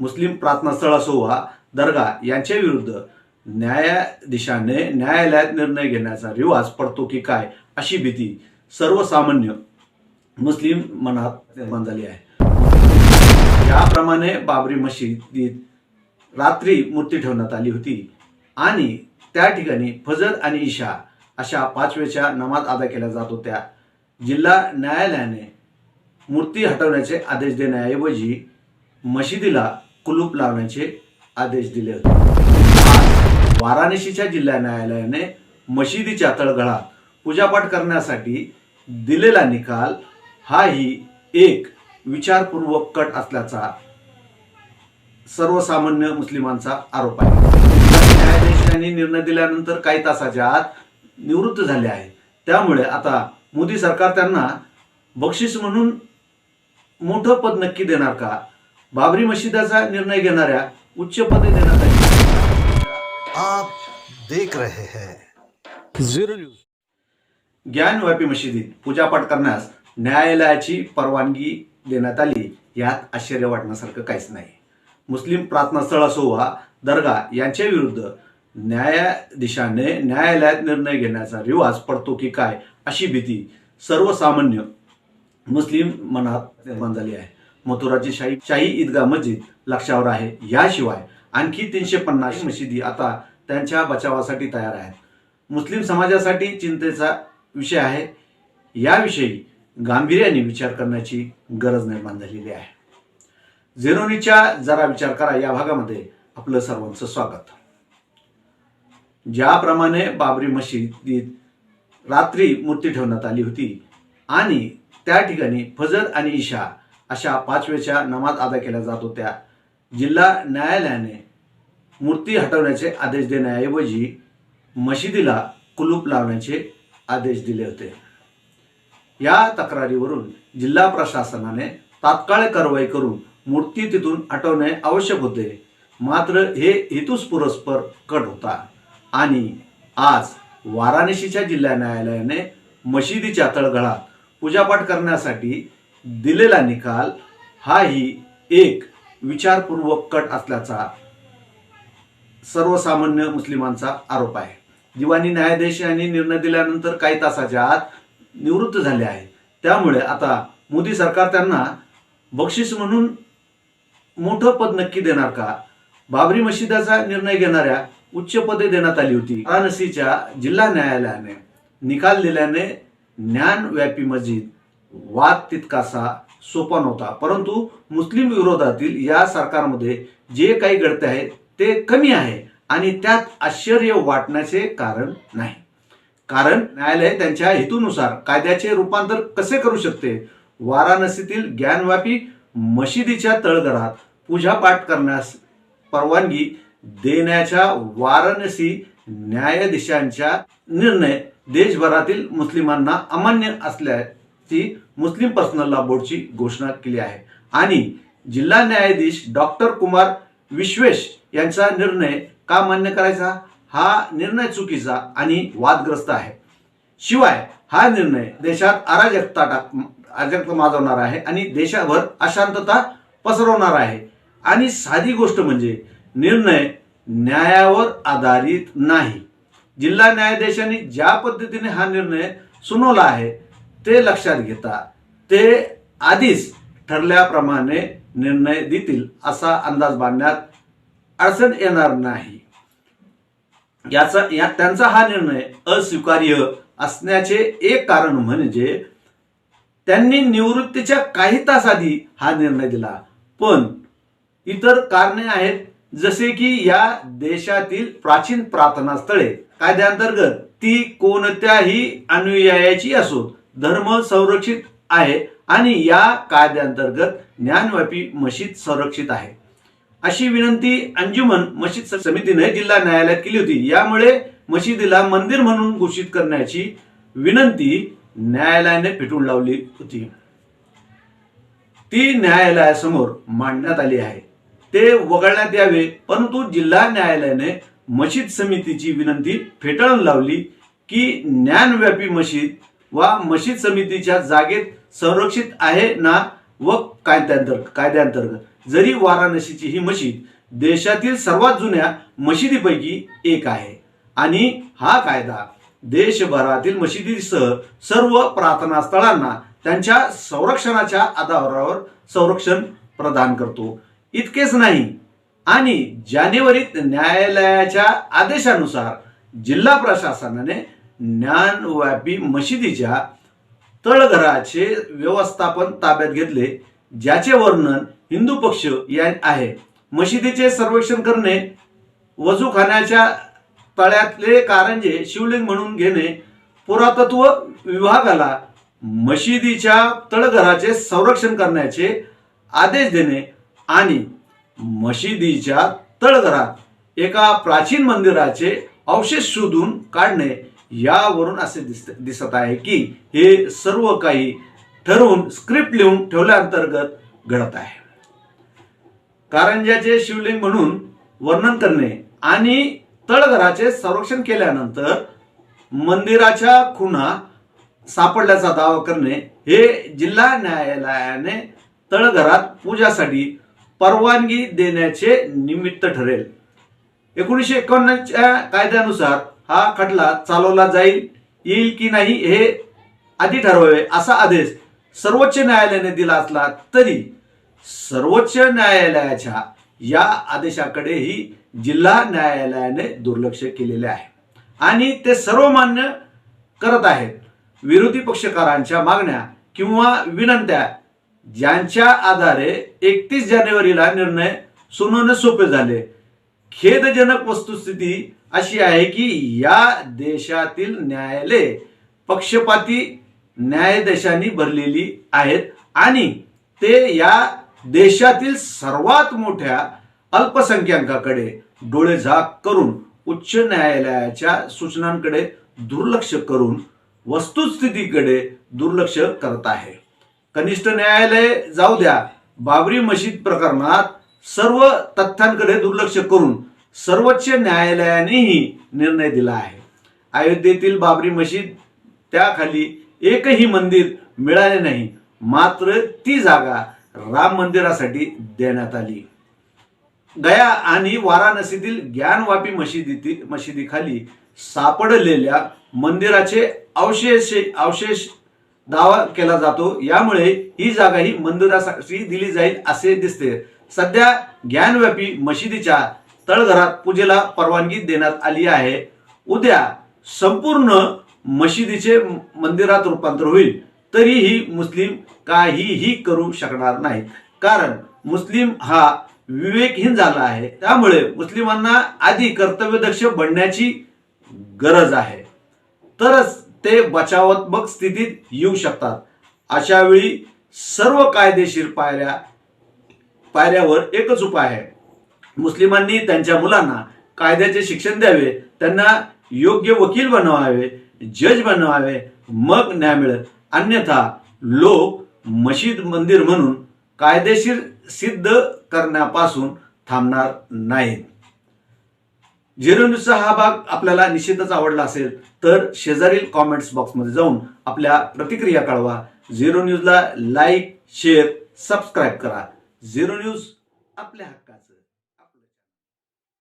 मुस्लिम प्रार्थनास्थळ असो वा दर्गा यांच्या विरुद्ध न्यायाधीशाने न्यायालयात निर्णय घेण्याचा रिवाज पडतो की काय अशी भीती सर्वसामान्य मुस्लिम मनात निर्माण झाली आहे. याप्रमाणे बाबरी मशिदीत रात्री मूर्ती ठेवण्यात आली होती आणि त्या ठिकाणी फजर आणि ईशा अशा पाचवेच्या नमाज अदा केल्या जात होत्या. जिल्हा न्यायालयाने मूर्ती हटवण्याचे आदेश देण्याऐवजी मशिदीला कुलूप लावण्याचे आदेश दिले होते. वाराणसीच्या जिल्हा न्यायालयाने मशिदीच्या तळघळात पूजापाठ करण्यासाठी दिलेला निकाल हाही एक विचारपूर्वक कट असल्याचा सर्वसामान्य मुस्लिमांचा आरोप आहे. न्यायाधीशांनी निर्णय दिल्यानंतर काही तासाच्या आत निवृत्त झाले आहे त्यामुळे आता मोदी सरकार त्यांना बक्षीस म्हणून मोठं पद नक्की देणार का? बाबरी मशिदाचा निर्णय घेणाऱ्या उच्च पदे देण्यात आली. आप देख रहे हैं। Zero news. ज्ञानव्यापी मशिदीत पूजापाठ करण्यास न्यायालयाची परवानगी देण्यात आली. यात आश्चर्य वाटण्यासारखं काहीच नाही. मुस्लिम प्रार्थनास्थळ असो वा दर्गा यांच्या विरुद्ध न्यायाधीशाने न्यायालयात निर्णय घेण्याचा रिवाज पडतो की काय अशी भीती सर्वसामान्य मुस्लिम मनात निर्माण झाली आहे. मथुराची शाही शाही ईदगाह मस्जिद लक्षावर आहे. याशिवाय आणखी तीनशे पन्नास मशिदी आता त्यांच्या बचावासाठी तयार आहेत. मुस्लिम समाजासाठी चिंतेचा विषय आहे. याविषयी गांभीर्याने विचार करण्याची गरज निर्माण झालेली आहे. झेरोनीच्या जरा विचार करा या भागामध्ये आपलं सर्वांचं स्वागत. ज्याप्रमाणे बाबरी मशिदीत रात्री मूर्ती ठेवण्यात आली होती आणि त्या ठिकाणी फजर आणि इशा अशा पाचवेच्या नमाज अदा केल्या जात होत्या. जिल्हा न्यायालयाने मूर्ती हटवण्याचे आदेश देण्याऐवजी मशिदीला कुलूप लावण्याचे आदेश दिले होते. या तक्रारीवरून जिल्हा प्रशासनाने तात्काळ कारवाई करून मूर्ती तिथून हटवणे आवश्यक होते. मात्र हे हेतुस्पुरस्पर कट होता आणि आज वाराणसीच्या जिल्हा न्यायालयाने मशिदीच्या तळघळात पूजापाठ करण्यासाठी दिलेला निकाल हाही एक विचारपूर्वक कट असल्याचा सर्वसामान्य मुस्लिमांचा आरोप आहे. दिवाणी न्यायाधीश यांनी निर्णय दिल्यानंतर काही तासाच्या आत निवृत्त झाले आहेत. त्यामुळे आता मोदी सरकार त्यांना बक्षीस म्हणून मोठं पद नक्की देणार का? बाबरी मशिदाचा निर्णय घेणाऱ्या उच्च पदे देण्यात आली होती. वाराणसीच्या जिल्हा न्यायालयाने निकाल दिल्याने ज्ञानव्यापी मस्जिद वाद तितकासा सोपा नव्हता. परंतु मुस्लिम विरोधातील या सरकारमध्ये जे काही घडते आहे ते कमी आहे आणि त्यात आश्चर्य वाटण्याचे कारण नाही. कारण न्यायालय त्यांच्या हेतूनुसार कायद्याचे रूपांतर कसे करू शकते? वाराणसीतील ज्ञानव्यापी मशिदीच्या तळघरात पूजापाठ करण्यास परवानगी देण्याच्या वाराणसी न्यायाधीशांच्या निर्णय देशभरातील मुस्लिमांना अमान्य असल्या ती मुस्लिम पर्सनल लॉ बोर्डची घोषणा केली आहे. आणि जिल्हा न्यायाधीश डॉक्टर कुमार विश्वेश यांचा निर्णय का मान्य करायचा? हा निर्णय चुकीचा आणि वादग्रस्त आहे. शिवाय हा निर्णय देशात अराजकता टाक अराजकता माजवणार आहे आणि देशाभर अशांतता पसरवणार आहे. आणि साधी गोष्ट म्हणजे निर्णय न्यायावर आधारित नाही. जिल्हा न्यायाधीशांनी ज्या पद्धतीने हा निर्णय सुनावला आहे ते लक्षात घेता ते आधीच ठरल्याप्रमाणे निर्णय देतील असा अंदाज बांधण्यात अडचण येणार नाही. याचा या त्यांचा हा निर्णय अस्वीकार्य असण्याचे एक कारण म्हणजे त्यांनी निवृत्तीच्या काही तास आधी हा निर्णय दिला. पण इतर कारणे आहेत जसे की या देशातील प्राचीन प्रार्थना स्थळे कायद्याअंतर्गत ती कोणत्याही अनुयायाची असोत. धर्म संरक्षित आहे आणि या कायद्याअंतर्गत ज्ञानव्यापी मशीद संरक्षित आहे. अशी विनंती अंजुमन मशीद समितीने जिल्हा न्यायालयात केली होती. यामुळे मशिदीला मंदिर म्हणून घोषित करण्याची विनंती न्यायालयाने पेटून लावली होती. ती न्यायालयासमोर मांडण्यात आली आहे. ते वगळण्यात यावे परंतु जिल्हा न्यायालयाने मशीद समितीची विनंती फेटाळून लावली की ज्ञानव्यापी मशीद वा मशीद समितीच्या जागेत संरक्षित आहे ना? व कायद्यांतर्गत कायद्यांतर्गत जरी वाराणसीची ही मशीद देशातील सर्वात जुन्या मशिदीपैकी एक आहे. आणि हा कायदा देशभरातील मशिदीसह सर्व प्रार्थना स्थळांना त्यांच्या संरक्षणाच्या आधारावर संरक्षण प्रदान करतो. इतकेच नाही आणि जानेवारीत न्यायालयाच्या आदेशानुसार जिल्हा प्रशासनाने ज्ञानव्यापी मशिदीच्या तळघराचे व्यवस्थापन ताब्यात घेतले ज्याचे वर्णन हिंदू पक्ष या आहे. मशिदीचे सर्वेक्षण करणे वजूखान्याच्या तळ्यातले कारंजे शिवलिंग म्हणून घेणे पुरातत्व विभागाला मशिदीच्या तळघराचे संरक्षण करण्याचे आदेश देणे आणि मशिदीच्या तळघरात एका प्राचीन मंदिराचे अवशेष शोधून काढणे यावरून असे दिसत दिसत आहे की हे सर्व काही ठरवून स्क्रिप्ट लिहून ठेवल्याअंतर्गत घडत आहे. कारंजाचे शिवलिंग म्हणून वर्णन करणे आणि तळघराचे संरक्षण केल्यानंतर मंदिराच्या खुणा सापडल्याचा दावा करणे हे जिल्हा न्यायालयाने तळघरात पूजासाठी परवानगी देण्याचे निमित्त ठरेल. एकोणीसशे एकोणच्या कायद्यानुसार हा खटला चालवला जाईल येईल की नाही हे आधी ठरवावे असा आदेश सर्वोच्च न्यायालयाने दिला असला तरी सर्वोच्च न्यायालयाच्या या आदेशाकडेही जिल्हा न्यायालयाने दुर्लक्ष केलेले आहे. आणि ते सर्व मान्य करत आहेत. विरोधी पक्षकारांच्या मागण्या किंवा विनंत्या ज्यांच्या आधारे एकतीस जानेवारीला निर्णय सुनावणे सोपे झाले. खेदजनक वस्तुस्थिती अशी आहे की या देशातील न्यायालय पक्षपाती न्यायाधीशांनी भरलेली आहेत आणि ते या देशातील सर्वात मोठ्या अल्पसंख्याकाकडे डोळेझाक करून उच्च न्यायालयाच्या सूचनांकडे दुर्लक्ष करून वस्तुस्थितीकडे दुर्लक्ष करत आहे. कनिष्ठ न्यायालय जाऊ द्या बाबरी मशीद प्रकरणात सर्व तथ्यांकडे दुर्लक्ष करून सर्वोच्च न्यायालयानेही निर्णय दिला आहे. अयोध्येतील बाबरी मशीद त्याखाली एकही मंदिर मिळाले नाही मात्र ती जागा राम मंदिरासाठी देण्यात आली. गया आणि वाराणसीतील ज्ञानवापी मशिदीतील मशिदीखाली सापडलेल्या मंदिराचे अवशेष अवशेष दावा केला जातो. यामुळे ही जागा ही मंदिरासाठी दिली जाईल असे दिसते. सध्या ज्ञानव्यापी मशिदीच्या तळघरात पूजेला परवानगी देण्यात आली आहे. उद्या संपूर्ण मशिदीचे मंदिरात रूपांतर होईल. तरीही मुस्लिम काहीही करू शकणार नाही. कारण मुस्लिम हा विवेकहीन झाला आहे. त्यामुळे मुस्लिमांना आधी कर्तव्यदक्ष बनण्याची गरज आहे. तरच ते बचावात्मक स्थितीत येऊ शकतात. अशा वेळी सर्व कायदेशीर पायऱ्या पायऱ्यावर एकच उपाय आहे. मुस्लिमांनी त्यांच्या मुलांना कायद्याचे शिक्षण द्यावे त्यांना योग्य वकील बनवावे जज बनवावे मग न्याय मिळेल. अन्यथा लोक मशीद मंदिर म्हणून कायदेशीर सिद्ध करण्यापासून थांबणार नाहीत. झिरो न्यूजचा हा भाग आपल्याला निश्चितच आवडला असेल तर शेजारील कॉमेंट्स बॉक्समध्ये जाऊन आपल्या प्रतिक्रिया कळवा. झिरो न्यूजला लाईक शेअर सबस्क्राईब करा. झिरो न्यूज आपल्या हक्काचं.